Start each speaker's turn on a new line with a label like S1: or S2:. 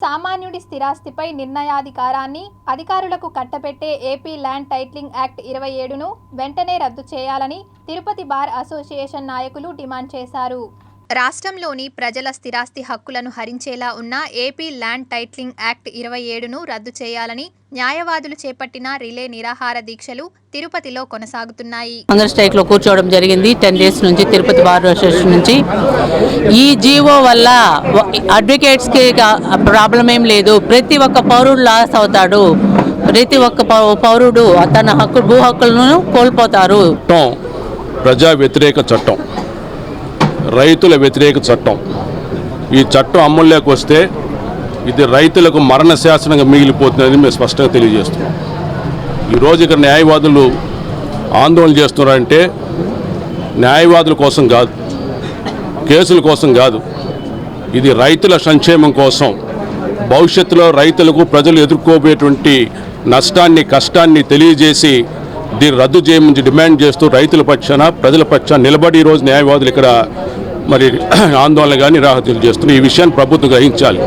S1: సామాన్యుడి స్థిరాస్తిపై నిర్ణయాధికారాన్ని అధికారులకు కట్టబెట్టే ఏపీ ల్యాండ్ టైట్లింగ్ యాక్ట్ ఇరవై ఏడును వెంటనే రద్దు చేయాలని తిరుపతి బార్ అసోసియేషన్ నాయకులు డిమాండ్ చేశారు. రాష్ట్రంలోని ప్రజల స్థిరాస్తి హక్కులను హరించేలా ఉన్న ఏపీ ల్యాండ్ టైటిలింగ్ యాక్ట్ ఇరవై ఏడును రద్దు చేయాలని న్యాయవాదులు చేపట్టిన రిలే నిరాహార దీక్షలు తిరుపతిలో కొనసాగుతున్నాయి.
S2: అందరు స్ట్రైక్లో కూర్చోవడం జరిగింది. టెన్ డేస్ నుంచి తిరుపతి బార్ అసోసియేషన్ నుంచి. ఈ జీవో వల్ల అడ్వకేట్స్కి ప్రాబ్లం ఏం లేదు. ప్రతి ఒక్క పౌరుడు లాస్ అవుతాడు. ప్రతి ఒక్క పౌ- పౌరుడు తన హక్కు భూ హక్కులను కోల్పోతారు.
S3: ప్రజా వ్యతిరేక చట్టం. రైతుల వ్యతిరేక చట్టం. ఈ చట్టం అమల్లోకి వస్తే ఇది రైతులకు మరణ శాసనంగా మిగిలిపోతుందని మేము స్పష్టంగా తెలియజేస్తున్నాం. ఈరోజు ఇక్కడ న్యాయవాదులు ఆందోళన చేస్తున్నారంటే న్యాయవాదుల కోసం కాదు కేసుల కోసం కాదు. ఇది రైతుల సంక్షేమం కోసం. భవిష్యత్తులో రైతులకు ప్రజలు ఎదుర్కోబోయేటువంటి నష్టాన్ని కష్టాన్ని తెలియజేసి దీన్ని రద్దు చేయమని డిమాండ్ చేస్తూ రైతుల పక్షాన ప్రజల పక్షాన నిలబడి ఈరోజు న్యాయవాదులు ఇక్కడ మరి ఆందోళన కానీ నిరాహతులు చేస్తున్నారు ఈ విషయాన్ని ప్రభుత్వం గ్రహించాలి.